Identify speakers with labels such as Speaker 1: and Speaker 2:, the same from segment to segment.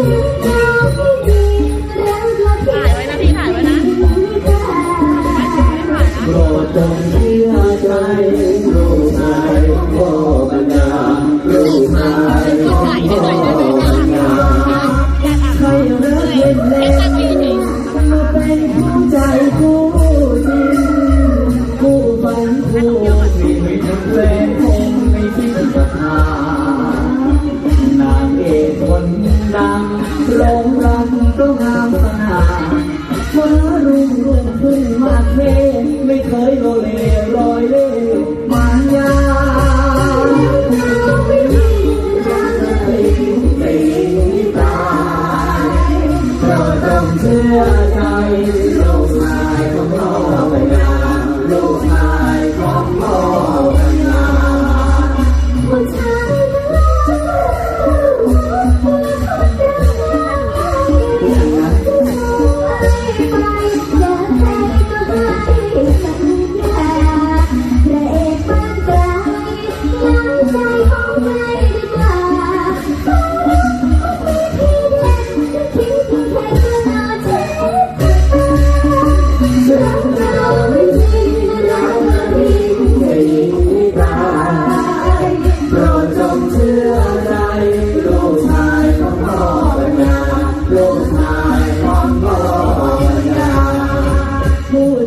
Speaker 1: ถ่ายไว้นะพี่ถ่ายไว้นะไม่ถ่ายนะ
Speaker 2: โปรดจง ดังลงรักก็งามสง่าฟ้ารุ่งรุ่งขึ้นมาเทไม่เคยโลเลลอยเล่มายาไม่มีตายเราต้องเชื่อใจลูกชายของพ่อพญาลูกชายของพ่อ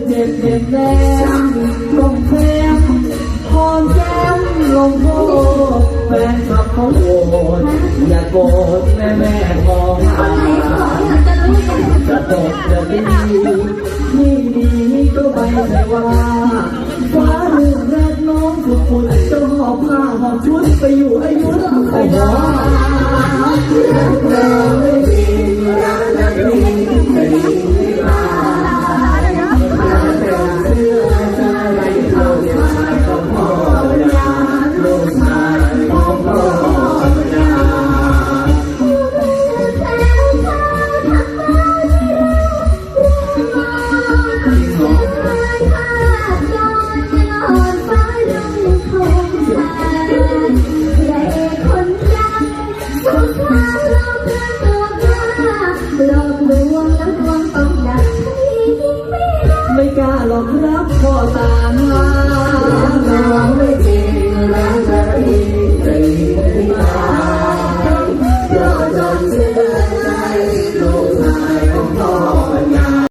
Speaker 2: เจ็บเจ็บแดงลงแพ้พรแก้มลงโทษแฟนคลับเขาโกรธอย่าโกรธแม่แม่ของอาจะตกจะดีไม่ดีก็ไม่ใช่ว่าฟ้าเรื่องแรกน้องทุกคนจะหอบผ้าหอบชุดไปอยู่อายุทำใครว่า
Speaker 3: หร
Speaker 2: อกครับพ่อตาไม่รักแต่ดีแต่ดีไม่ตา